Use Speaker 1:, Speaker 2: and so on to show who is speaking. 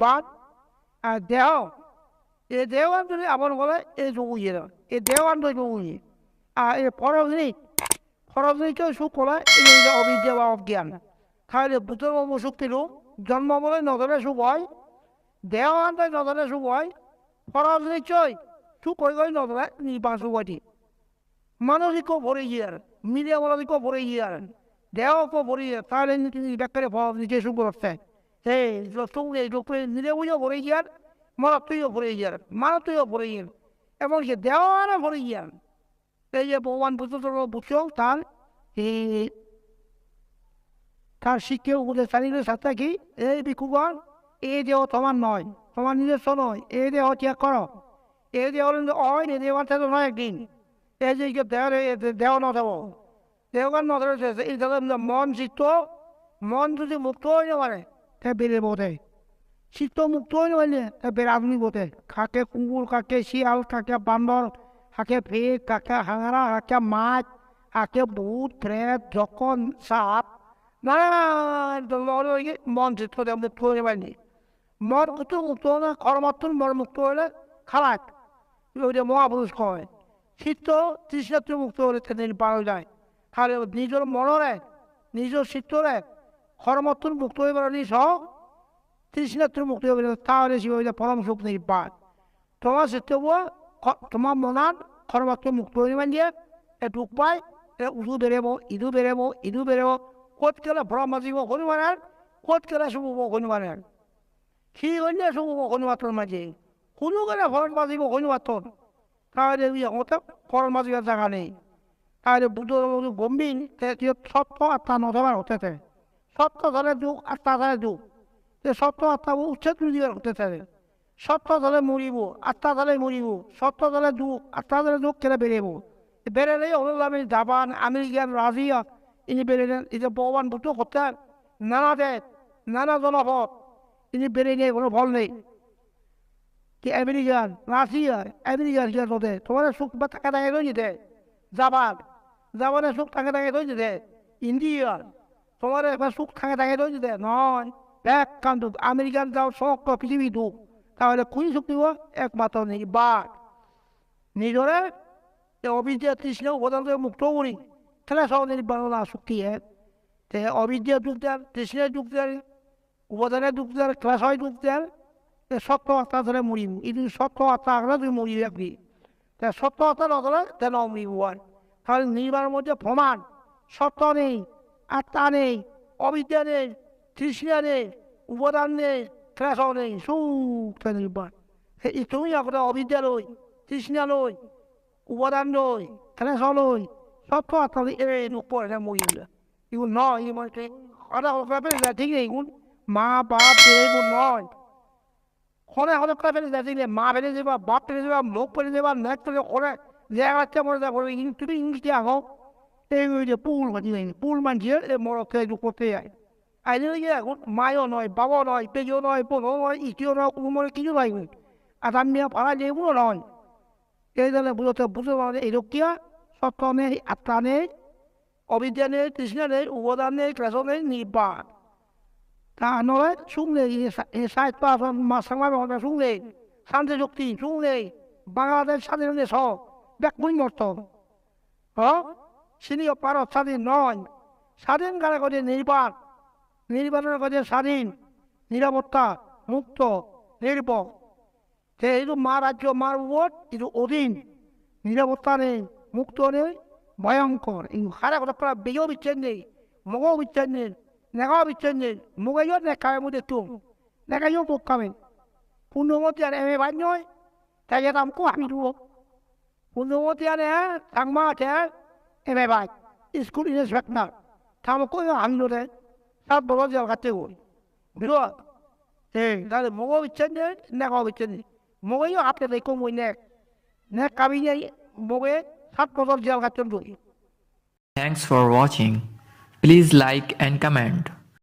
Speaker 1: বাদ আর দেহ এ দেওয়ান যদি আপন বলে এই না এ দেওয়ান তো জগুয়ে আর এ পরজনিক পরজনিক সুখ বলে এই যে অবিদ্যা বা অজ্ঞান। তাহলে বুদ্ধ সুখ পেল জন্ম বলে নজরে সুখ হয়। দেওয়ান তো নজরে সুখ হয় পরজনিক সুখ হয়ে গেলে নজরে নির্বাণ সুখ হয়। মানসিকও ভরে গিয়ে মিডিয়া মানসিকও ভরে গিয়ে দেহকে ভরে গিয়ে, তাহলে তিনি ব্যাপারে নিজে সুখ করছে এই সঙ্গে লোকে নিরেবুজও ভরে গিয়ে মারাত্মীয় ভরে গিয়ে মারাত্মীয় ভরে গিয়ে এমনকি দেওয়ারও ভরে গিয়ে এই যে ভগবান বুদ্ধ বুঝছ তার তার শিক্ষা উপদেশ চালিয়ে সাথে কি? এই বিকুগণ এই দেহ তোমার নয়, তোমার নিজস্ব নয় এই দেহ ত্যাগ করো। এই দেহ অয় এই দেহ তো নয় একদিন। এই যে দেহ দেহ নথব দেহগান নথবে এই মন চিত্ত। মন যদি মুক্ত হয়ে তে বেড়ে বোধে চিত্ত মুক্ত হয়ে গেলে তে বেড়াদুনি বোধে কাকে কুকুর কাকে শিয়াল কাকে বান্দর কাকে ভেক কাকে হাঙরা কাকে মাছ কাকে ভূত প্রেত যখন সাপ নানান মন চিত্ত মুক্ত হয়ে যাবেনি মন মুক্ত মুক্ত হলে কর্মাত্মন মন মুক্ত হলে খারাপ ওইটা মহাপুরুষ কয় চিত্ত তৃষ্ণাত্ম মুক্ত হলে তেদিন পাওয়া যায় তাহলে নিজের মনরে নিজের চিত্তরে কর্মত্বর মুক্ত হয়ে পারি সহ? তৃষ্ণাত্র মুক্ত হয়ে তাহলে সে হইলে পরম সুখ নির্বাণ। তোমার চিত্ত তোমার মনার কর্মত্ব মুক্ত হয়ে দিয়ে এ দুঃখ পায়, এ উজু বেরেব ইদু বেরেব ইদু বেরেব ক'ত গেলে ভ্রম মাজিব হনুমানের ক'ত গেলে শুভ হনুমানের সি হইলে শুভ হনুমাতর মাঝে? কোনো গেলে ভরণ মাজিব হনুমাতর তাহলে হতে ফরণ মাজিবার জায়গা নেই। তাহলে বুদ্ধ গম্ভীর সত্য আত্মা নধবার হতেছে সত্য ধরে দুঃখ আত্মা ধরে দুঃখ যে সত্য আত্মা উচ্ছেদ দিবার হতেছে সত্য ধরে মরিব আত্মা ধরে মরিব। সত্য ধরে দুঃখ আত্মা ধরে দুঃখ কেটে বেরেব বেরেলে হল আমি জাপান আমেরিকান রাশিয়া ইনি বেরেলেন এই যে ভগবান বুদ্ধ করতেন নানা দেশ, নানা জনপদ, ইনি বেড়ে নেই কোনো ফল নেই। কি আমেরিকান, রাশিয়া, আমেরিকান কি তোতে তোমার সুখ বা টাকা টাকা রয়ে যেতে জাপান জাপানের সুখ টাকা টাকা রয়ে যেতে ইন্ডিয়ান তোমার একবার সুখ থাকে থাকে রয়েছে দে নয়, এক কান্ত আমেরিকান যাও সমগ্র পৃথিবী দুঃখ তাহলে কুড়ি সুখ দিব একমাত্র নেই। বাঘ। নিজরে অবিদ্যা তৃষ্ণ থেকে মুক্ত করি তাহলে সব নির্বাণ না শক্তি এক? তে অবিদ্যা যুগ দেন তৃষ্ণের যুগ দেন উপাদানের যুগ দেন ক্লাস হয় যুগ দেন সত্য আত্মা ধরে মরিব। ইদি সত্য আত্মা আগলে তুই মরিব তে সত্য আত্মা নধরে তেন মরিব তাহলে নির্বাণের মধ্যে প্রমাণ। সত্য নেই। আত্মা নেই, অবিদ্যা নেই, তৃষ্ণা নেই, উপাদান নেই ক্লেশ নেই, সুখ নির্বাণ। তুমি এখন অবিদ্যা লই তৃষ্ণা লই উপাদান লই ক্লেশ লই সত্য আত্মা এই উপরে মরিল এগুলো নয় মানে কথা কথা ঠিক নেই মা, বাপ এগুলো নয়। খনে হলে করে ফেলে দেখলে মা ফেলে দেবা, বাপ ফেলে দেবা, লোক ফেলে দেবা নেক ফেলে করে জায়গাতে মরে যাব তুমি ইংলিশ দিয়ে আঁকো এই যে পুল মাঝি পুল মাঝিয়ে মরকে করতে যায় আইলে গিয়ে এখন মায়ও নয় বাবাও নয় পেজও নয় বোনও নয় ইটিও নয় কুমোরে কিছু নাই আর আমি পাড়া যেগুলো নয় এই জন্য বুঝতে বুঝতে পারে এই রক্ষিয়া সত্য নেই আত্মা নেই অবিদ্যা নেই তৃষ্ণা নেই উপাদান নেই ক্লেশ নেই নির্বাণ তা নয় নেই সাহিত্য আসন সংবাদ সুখ নেই শান্তি শক্তি নেই বাংলাদেশ স্বাধীনতা সহ ব্যাকুণ মর্ত হ্যাঁ সিনিও পারো স্বাধীন নয়। স্বাধীন কারে কাজে নির্বাণ। নির্বাণের কাজে স্বাধীন, নিরাপত্তা, মুক্ত, নির্ভর। সে এইটো মা রাজ্য মার উপর এইটো অধীন, নিরাপত্তা নেই, মুক্ত নেই, ভয়ঙ্কর। এই সারা কথা প্রায় বেগেও বিচ্ছেদ নেই মগও বিচ্ছেদ নেই নেগাও বিচ্ছেদ নেই মগাইও নেখাবে মধ্যে তুম নেগাইও পোক খাবে পূর্ণমতি আর এমএ বাদ নয়, তাই এটা আমি দেবো পূর্ণমতি আর থাকমা আছে এমএ বাদ স্কুল ইন্সপেক্টর থামকো আমি রে সব বড় জল বিরো এই তাহলে মগও বিচ্ছেদ নেই নেগাও বিচ্ছেদ নেই মগাইও আপনি দেখো মই নেক নে কাবি নেই মগে সব বছর জেল কাটতে গই
Speaker 2: Thanks for watching. Please like and comment.